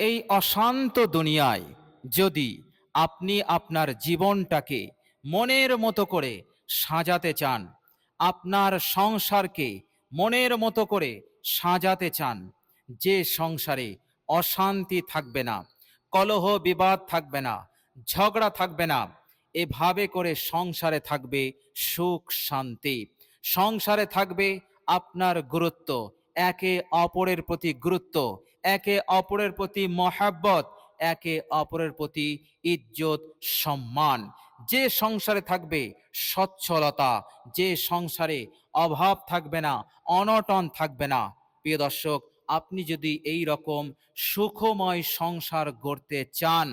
এই অশান্ত দুনিয়ায় যদি আপনি আপনার জীবনটাকে মনের মতো করে সাজাতে চান, আপনার সংসারকে মনের মতো করে সাজাতে চান, যে সংসারে অশান্তি থাকবে না, কলহ বিবাদ থাকবে না, ঝগড়া থাকবে না, এভাবে করে সংসারে থাকবে সুখ শান্তি। সংসারে থাকবে আপনার গুরুত্ব, একে অপরের প্রতি গুরুত্ব একে অপরের প্রতি মহাব্বত, একে অপরের প্রতি ইজ্জত, সম্মান। যে সংসারে থাকবে সচ্ছলতা, যে সংসারে অভাব থাকবে না, অনটন থাকবে না। প্রিয় দর্শক, আপনি যদি এই রকম সুখময় সংসার গড়তে চান,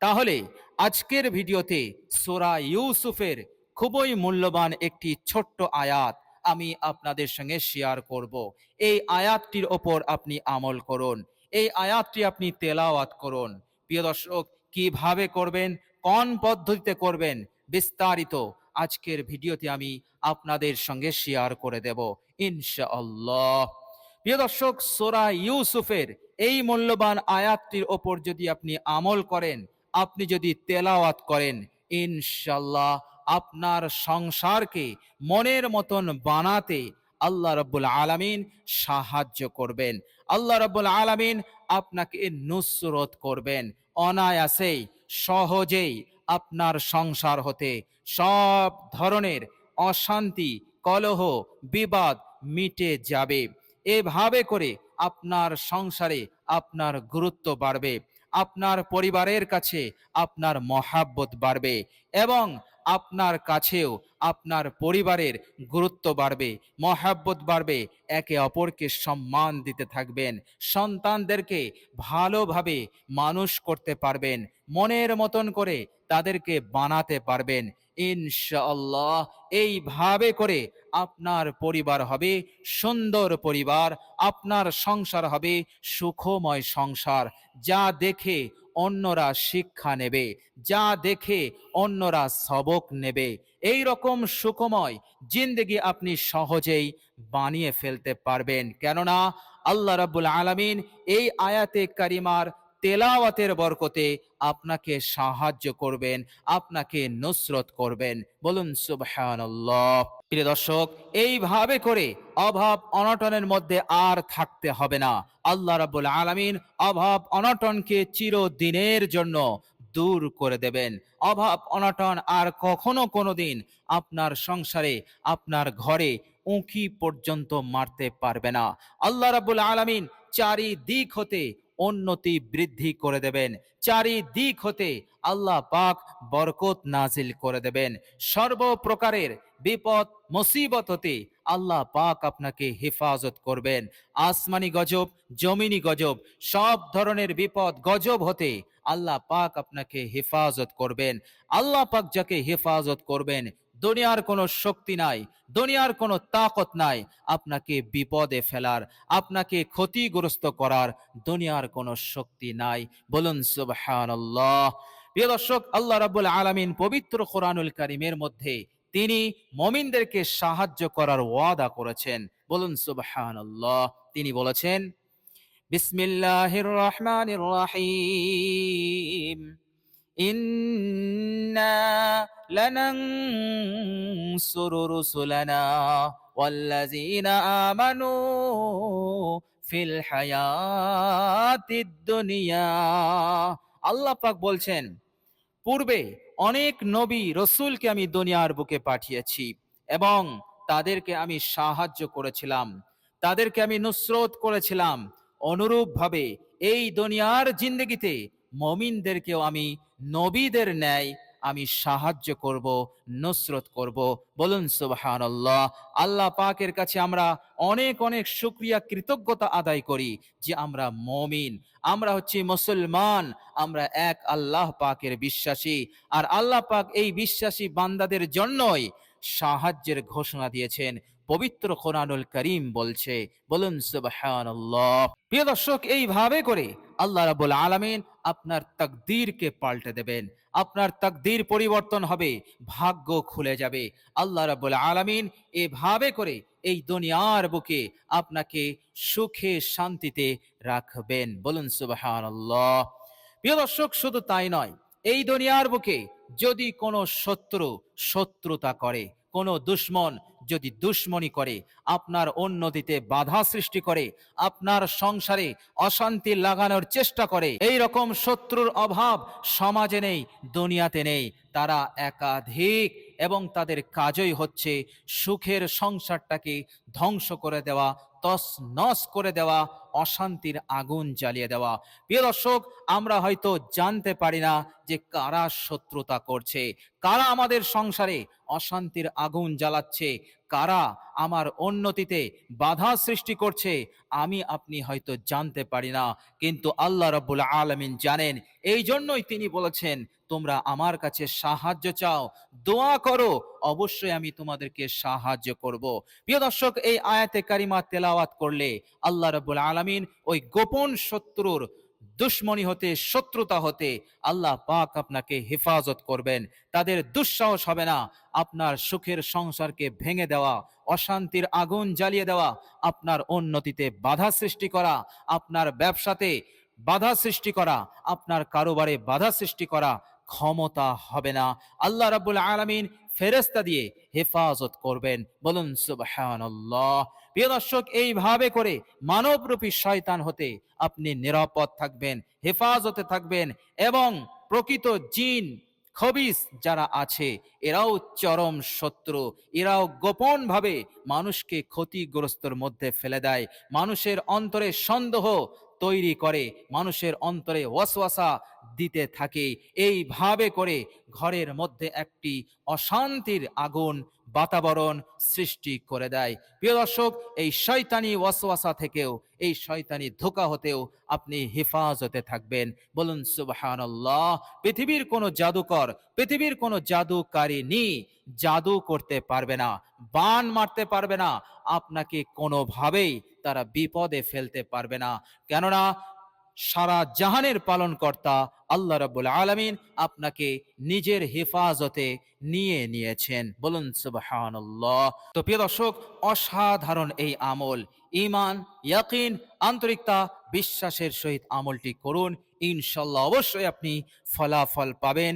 তাহলে আজকের ভিডিওতে সোরা ইউসুফের খুবই মূল্যবান একটি ছোট্ট আয়াত আমি আপনাদের সঙ্গে শেয়ার করব। এই আয়াতটির ওপর আপনি আমল করুন। এই আয়াতটি আপনি তেলাওয়াত করুন। প্রিয় দর্শক, কীভাবে করবেন, কোন পদ্ধতিতে করবেন, বিস্তারিত আজকের ভিডিওতে আমি আপনাদের সঙ্গে শেয়ার করে দেব, ইনশাআল্লাহ। প্রিয় দর্শক, সোরা ইউসুফের এই মূল্যবান আয়াতটির ওপর যদি আপনি আমল করেন, আপনি যদি তেলাওয়াত করেন ইনশাল্লাহ আপনার সংসারকে মনের মতন বানাতে আল্লাহ রব্বুল আলামিন সাহায্য করবেন। আল্লাহ রব্বুল আলামিন আপনাকে নুসরত করবেন। অনায়াসেই সহজেই আপনার সংসার হতে সব ধরনের অশান্তি, কলহ, বিবাদ মিটে যাবে। এভাবে করে আপনার সংসারে আপনার গুরুত্ব বাড়বে। আপনার পরিবারের কাছে আপনার মহাব্বত বাড়বে এবং আপনার কাছেও আপনার পরিবারের গুরুত্ব বাড়বে, মহাব্বত বাড়বে, একে অপরকে সম্মান দিতে থাকবেন। সন্তানদেরকে ভালোভাবে মানুষ করতে পারবেন, মনের মতন করে তাদেরকে বানাতে পারবেন। ইনশাআল্লাহ এইভাবে করে আপনার পরিবার হবে সুন্দর পরিবার, আপনার সংসার হবে সুখময় সংসার। যা দেখে অন্যরা শিক্ষা নেবে, যা দেখে অন্যরা সবক নেবে। এই রকম সুখময় জিন্দগি আপনি সহজেই বানিয়ে ফেলতে পারবেন। কেননা আল্লাহ রাবুল আলমিন এই আয়াতে কারিমার তেলাওয়াতের বরকতে আপনাকে সাহায্য করবেন, আপনাকে নুসরত করবেন। বলুন, সুবহানাল্লাহ। প্রিয় দর্শক, এইভাবে করে অভাব অনটনের মধ্যে আর থাকতে হবে না। আল্লাহ রাব্বুল আলামিন অভাব অনটনকে চিরদিনের জন্য দূর করে দেবেন। অভাব অনটন আর কখনো কোনোদিন আপনার সংসারে, আপনার ঘরে উঁকি পর্যন্ত মারতে পারবে না। আল্লাহ রাব্বুল আলামিন চারিদিক হতে উন্নতি বৃদ্ধি করে দেবেন। চারিদিক হতে আল্লাহ পাক বরকত নাজিল করে দেবেন। সর্বপ্রকারের বিপদ, মুসিবত হতে আল্লাহ পাক আপনাকে হেফাজত করবেন। আসমানি গজব, জমিনি গজব, সব ধরনের বিপদ, গজব হতে আল্লাহ পাক আপনাকে হেফাজত করবেন। আল্লাহ পাক যাকে হেফাজত করবেন দুনিয়ার কোনো শক্তি নাই, দুনিয়ার কোনো তাকত নাই, আপনাকে বিপদে ফেলার, আপনাকে ক্ষতিগ্রস্ত করার দুনিয়ার কোনো শক্তি নাই। বলুন, সুবহানাল্লাহ। প্রিয় দর্শক, আল্লাহ রাব্বুল আলামিন পবিত্র কোরআনুল কারীমের মধ্যে তিনি মমিনদেরকে সাহায্য করার ওয়াদা করেছেন। বলুন, সুবহানাল্লাহ। তিনি বলেছেন, বিসমিল্লাহির রহমানির রহিম। إنا لننصر رسلنا والذين آمنوا في الحياة الدنيا আল্লাহ পাক বলছেন পূর্বে অনেক নবী রসুলকে আমি দুনিয়ার বুকে পাঠিয়েছি এবং তাদেরকে আমি সাহায্য করেছিলাম তাদেরকে আমি নুসরত করেছিলাম অনুরূপভাবে এই দুনিয়ার জিন্দগিতে মমিনদেরকেও আমি নবীদের ন্যায় আমি সাহায্য করব, নসরত করব। বলুন, সুবহানাল্লাহ, আল্লাহ আল্লাহ পাকের কাছে আমরা অনেক অনেক শুক্রিয়া, কৃতজ্ঞতা আদায় করি যে আমরা মমিন, আমরা হচ্ছি মুসলমান, আমরা এক আল্লাহ পাকের বিশ্বাসী। আর আল্লাহ পাক এই বিশ্বাসী বান্দাদের জন্যই সাহায্যের ঘোষণা দিয়েছেন, পবিত্র কোরআনুল করিম বলছে। বলুন, সুবহানাল্লাহ। প্রিয় দর্শক, এইভাবে করে আল্লাহ রাব্বুল আলামিন আপনার তাকদীরকে পাল্টে দেবেন। আপনার তাকদীর পরিবর্তন হবে, ভাগ্য খুলে যাবে। আল্লাহ রাব্বুল আলামিন এভাবে করে এই দুনিয়ার বুকে আপনাকে সুখে শান্তিতে রাখবেন। বলুন সুবহানাল্লাহ। প্রিয় দর্শক, শুধু তাই নয়, এই দুনিয়ার বুকে যদি কোনো শত্রু শত্রুতা করে, কোনো দুশ্মন যদি দুশ্মনী করে, আপনার উন্নতিতে বাধা সৃষ্টি করে, আপনার সংসারে অশান্তি লাগানোর চেষ্টা করে এই রকম শত্রুর অভাব সমাজে নেই, দুনিয়াতে নেই। তারা একাধিক এবং তাদের কাজই হচ্ছে সুখের সংসারটাকে ধ্বংস করে দেওয়া তস নস করে দেওয়া, অশান্তির আগুন জ্বালিয়ে দেওয়া। প্রিয় দর্শক, আমরা হয়তো জানতে পারি না যে কারা শত্রুতা করছে, কারা আমাদের সংসারে অশান্তির আগুন জ্বালাচ্ছে কারা আমার উন্নতিতে বাধা সৃষ্টি করছে, আমি আপনি হয়তো জানতে পারি না। কিন্তু আল্লাহ রব্বুল আলমিন জানেন এই জন্যই তিনি বলেছেন, তোমরা আমার কাছে সাহায্য চাও, দোয়া করো, অবশ্যই আমি তোমাদেরকে সাহায্য করব। প্রিয় দর্শক, এই আয়াতে কারিমা তেলাওয়াত করলে আল্লাহ রব্বুল আলমিন ওই গোপন শত্রুর দুশ্মনী হতে, শত্রুতা হতে আল্লাহ পাক আপনাকে হেফাজত করবেন। তাদের দুঃসাহস হবে না। আপনার সুখের সংসারকে ভেঙে দেওয়া, অশান্তির আগুন জ্বালিয়ে দেওয়া, আপনার উন্নতিতে বাধা সৃষ্টি করা, আপনার ব্যবসাতে বাধা সৃষ্টি করা, আপনার কারোবারে বাধা সৃষ্টি করা ক্ষমতা হবে না। আল্লাহ রাব্বুল আলামিন ফেরেস্তা দিয়ে হেফাজত করবেন। বলুন সুবহানাল্লাহ। প্রিয় দর্শক, এইভাবে করে মানবরূপী শয়তান হতে আপনি নিরাপদ থাকবেন, হেফাজতে থাকবেন এবং প্রকৃত জিন, খবিস যারা আছে, এরাও চরম শত্রু। এরাও গোপনভাবে মানুষকে ক্ষতিগ্রস্তর মধ্যে ফেলে দেয়। মানুষের অন্তরে সন্দেহ তৈরি করে, মানুষের অন্তরে ওয়াসওয়াসা দিতে থাকে। এইভাবে করে ঘরের মধ্যে একটি অশান্তির আগুন, বাতাবরণ সৃষ্টি করে দেয়। প্রিয় দর্শক, এই শয়তানি ওয়াসওয়াসা থেকেও, এই শয়তানি ধোকা হতেও আপনি হেফাজতে থাকবেন। বলুন, সুবহানাল্লাহ, পৃথিবীর কোনো জাদুকর, পৃথিবীর কোনো জাদুকারিনী জাদু করতে পারবে না, বান মারতে পারবে না। আপনাকে কোনোভাবেই তারা বিপদে ফেলতে পারবে না। কেননা সারা জাহানের পালনকর্তা আল্লাহ রাব্বুল আলামিন আপনাকে নিজের হেফাজতে নিয়ে নিয়েছেন। বলুন, সুবহানাল্লাহ। তো প্রিয় দর্শক, অসাধারণ এই আমল। ইমান ইয়াকিন, আন্তরিকতা, বিশ্বাসের সহিত আমলটি করুন। ইনশাল্লাহ অবশ্যই আপনি ফলাফল পাবেন।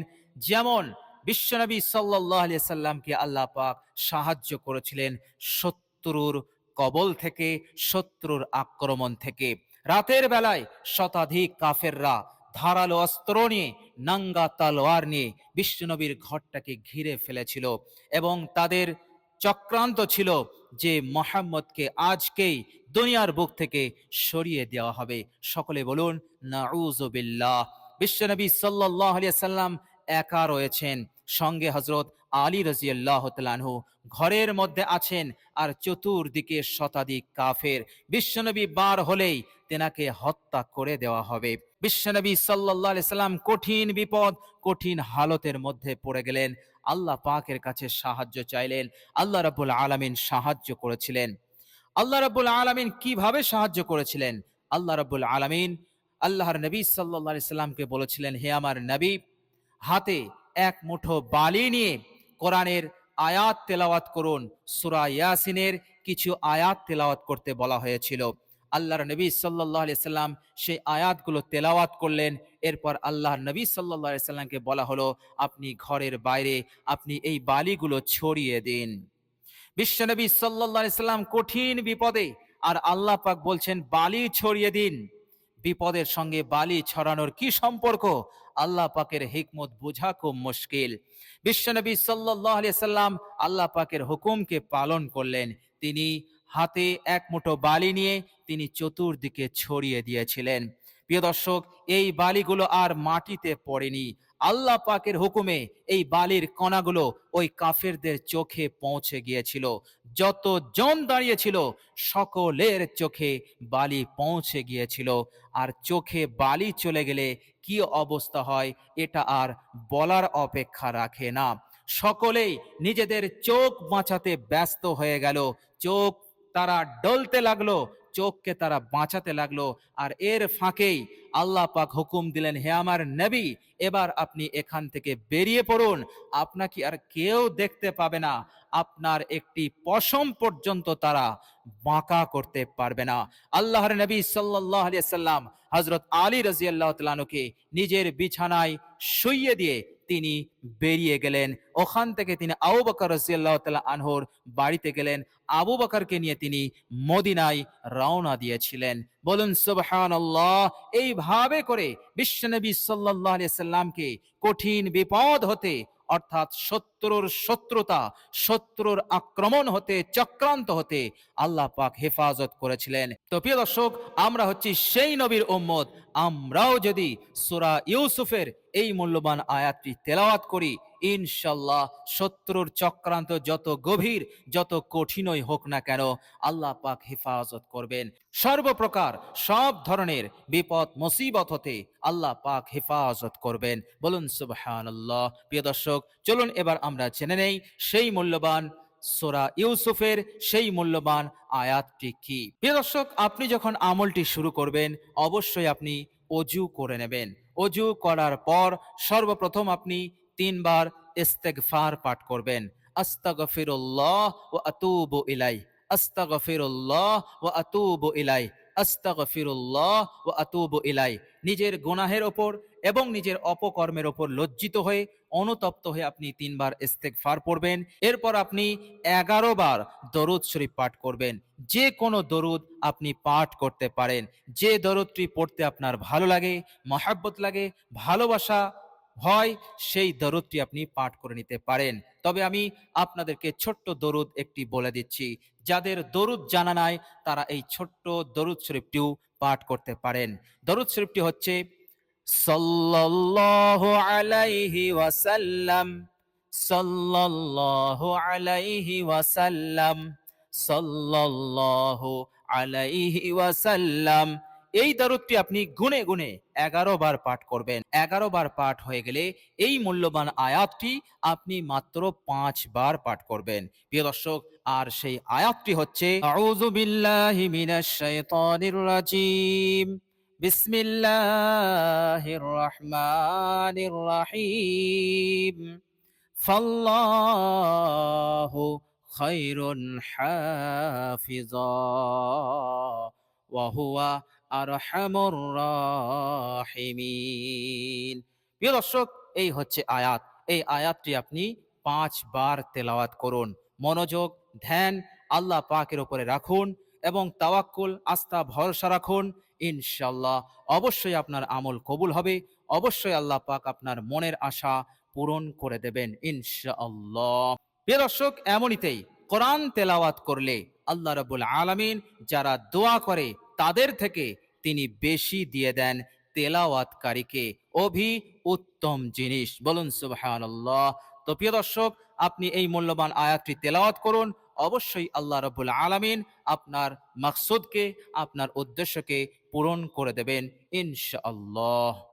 যেমন বিশ্বনবী সাল্লাল্লাহু আলাইহি সাল্লামকে আল্লাহ পাক সাহায্য করেছিলেন শত্রুর কবল থেকে, শত্রুর আক্রমণ থেকে। রাতের বেলায় শতাধিক কাফেররা ধারালো অস্ত্র নিয়ে, নাঙ্গা তালোয়ার নিয়ে বিশ্বনবীর ঘরটাকে ঘিরে ফেলেছিল এবং তাদের চক্রান্ত ছিল যে মোহাম্মদকে আজকেই দুনিয়ার বুক থেকে সরিয়ে দেওয়া হবে। সকলে বলুন নাউজুবিল্লাহ বিশ্বনবী আলাইহি সাল্লাম একা রয়েছেন। সঙ্গে হজরত আলী রাজিয়াল্লাহ তালানহু ঘরের মধ্যে আছেন আর চতুর্দিকে শতাধিক কাফের। বিশ্বনবী বার হলেই তেনাকে হত্যা করে দেওয়া হবে। বিশ্বনবী সাল্লাহ সাল্লাম কঠিন বিপদ, কঠিন হালতের মধ্যে পড়ে গেলেন। আল্লাহ পাকের কাছে সাহায্য চাইলেন। আল্লাহ রাবুল আলামিন সাহায্য করেছিলেন। আল্লাহ রাবুল আলামিন কীভাবে সাহায্য করেছিলেন? আল্লাহ রাবুল আলামিন আল্লাহর নবী সাল্লাহ সাল্লামকে বলেছিলেন, হে আমার নবী, হাতে এক মুঠো বালি নিয়ে কোরআনের আয়াত তেলাওয়াত করুন। সুরা ইয়াসিনের কিছু আয়াত তেলাওয়াত করতে বলা হয়েছিল। আল্লাহর নবী সাল্লাহ সাল্লাম সেই আয়াতগুলো তেলাওয়াত করলেন। এরপর আল্লাহর নবী সাল্লাহ সাল্লামকে বলা হলো, আপনি ঘরের বাইরে, আপনি এই বালিগুলো ছড়িয়ে দিন। বিশ্বনবী সাল্লাহ সাল্লাম কঠিন বিপদে আর আল্লাহ পাক বলছেন, বালি ছড়িয়ে দিন। বিপদের সঙ্গে বালি ছড়ানোর কি সম্পর্ক? আল্লাহ পাকের হিকমত বোঝা খুব মুশকিল। বিশ্বনবী সাল্লাহ সাল্লাম আল্লাহ পাকের হুকুমকে পালন করলেন। তিনি হাতে এক মুঠো বালি নিয়ে তিনি চতুর্দিকে ছড়িয়ে দিয়েছিলেন। প্রিয় দর্শক, এই বালিগুলো আর মাটিতে পড়েনি। আল্লাহ পাকের হুকুমে এই বালির কণাগুলো ওই কাফেরদের চোখে পৌঁছে গিয়েছিল। যত জন দাঁড়িয়েছিল, সকলের চোখে বালি পৌঁছে গিয়েছিল। আর চোখে বালি চলে গেলে কি অবস্থা হয়, এটা আর বলার অপেক্ষা রাখে না। সকলেই নিজেদের চোখ বাঁচাতে ব্যস্ত হয়ে গেল। চোখ তারা ডলতে লাগল চোখকে তারা বাঁচাতে লাগল। আর এর ফাঁকেই আল্লাহ পাক হুকুম দিলেন, হে আমার নবী, এবার আপনি এখান থেকে বেরিয়ে পড়ুন। আপনাকে আর কেউ দেখতে পাবে না। আপনার একটি পশম পর্যন্ত তারা বাঁকা করতে পারবে না। আল্লাহর নবী সাল্লাহ আলিয়া সাল্লাম হজরত আলী রাজিয়াল্লাহ তালানুকে নিজের বিছানায় শুইয়ে দিয়ে তিনি বেরিয়ে গেলেন। ওখান থেকে তিনি আবু বাকর রাজিয়াল্লাহ তাল্লাহ আনহর বাড়িতে গেলেন। আবু বাকরকে নিয়ে তিনি মদিনায় রওনা দিয়েছিলেন। বলুন সুবহান এইভাবে করে বিশ্বনবী সাল্লাহ সাল্লামকে কঠিন বিপদ হতে অর্থাৎ শত্রুর শত্রুতা শত্রুর আক্রমণ হতে, চক্রান্ত হতে আল্লাহ পাক হেফাজত করেছিলেন। তো প্রিয় দর্শক, আমরা হচ্ছি সেই নবীর উম্মত। আমরাও যদি সুরা ইউসুফের এই মূল্যবান আয়াতটি তেলাওয়াত করি ইনশাল্লাহ শত্রুর চক্রান্ত যত গভীর, যত কঠিনই হোক না কেন আল্লাহ পাক হেফাজত করবেন। সর্বপ্রকার সব ধরনের বিপদ, মুসিবত হতে আল্লাহ পাক হেফাজত করবেন। বলুন সুবহানাল্লাহ। প্রিয় দর্শক, চলুন এবার আমরা জেনে নেই সেই মূল্যবান সোরা ইউসুফের সেই মূল্যবান আয়াতটি কি। প্রিয় দর্শক, আপনি যখন আমলটি শুরু করবেন, অবশ্যই আপনি অজু করে নেবেন। অজু করার পর সর্বপ্রথম আপনি তিনবার ইস্তেগফার পাঠ করবেন। আস্তাগফিরুল্লাহ ও আতুবু ইলাই আস্তাগফিরুল্লাহ ও আতুবু ইলাই আস্তাগফিরুল্লাহ ও আতুবু ইলাই নিজের গুনাহের ওপর এবং নিজের অপকর্মের ওপর লজ্জিত হয়ে, অনুতপ্ত হয়ে আপনি তিনবার ইস্তেগফার পড়বেন। এরপর আপনি এগারো বার দরুদ শরীফ পাঠ করবেন। যে কোনো দরুদ আপনি পাঠ করতে পারেন। যে দরুদটি পড়তে আপনার ভালো লাগে, মহাব্বত লাগে, ভালোবাসা হয় সেই দরুদটি আপনি পাঠ করে নিতে পারেন। তবে আমি আপনাদেরকে ছোট্ট দরুদ একটি বলে দিচ্ছি। যাদের দরুদ জানা নাই, তারা এই ছোট্ট দরুদ শরীফটিও পাঠ করতে পারেন। দরুদ শরীফটি হচ্ছে, সাল্লাল্লাহু আলাইহি ওয়াসাল্লাম, সাল্লাল্লাহু আলাইহি ওয়াসাল্লাম, সাল্লাল্লাহু আলাইহি ওয়াসাল্লাম। এই দরুদটি আপনি গুনে গুনে এগারো বার পাঠ করবেন। এগারো বার পাঠ হয়ে গেলে এই মূল্যবান আয়াতটি আপনি মাত্র পাঁচ বার পাঠ করবেন। প্রিয় দর্শক, আর সেই আয়াতটি হচ্ছে ফাল্লাহু হাফিজা। প্রিয় দর্শক, এই হচ্ছে আয়াত। এই আয়াতটি আপনি পাঁচ বার তেলাওয়াত করুন। মনোযোগ, ধ্যান আল্লাহ পাকের উপরে রাখুন এবং তাওয়াক্কুল, আস্থা, ভরসা রাখুন। ইনশাল্লাহ অবশ্যই আপনার আমল কবুল হবে। অবশ্যই আল্লাহ পাক আপনার মনের আশা পূরণ করে দেবেন। ইনশাআল্লাহ। প্রিয় দর্শক, এমনিতেই কোরআন তেলাওয়াত করলে আল্লাহ রাবুল আলামিন যারা দোয়া করে তাদের থেকে তিনি বেশি দিয়ে দেন তেলাওয়াতকারীকে। অভি উত্তম জিনিস। বলুন, সুবহানাল্লাহ। তো প্রিয় দর্শক, আপনি এই মূল্যবান আয়াতটি তেলাওয়াত করুন। অবশ্যই আল্লাহ রাবুল আলামিন আপনার মাকসুদকে, আপনার উদ্দেশ্যকে পূরণ করে দেবেন, ইনশাআল্লাহ।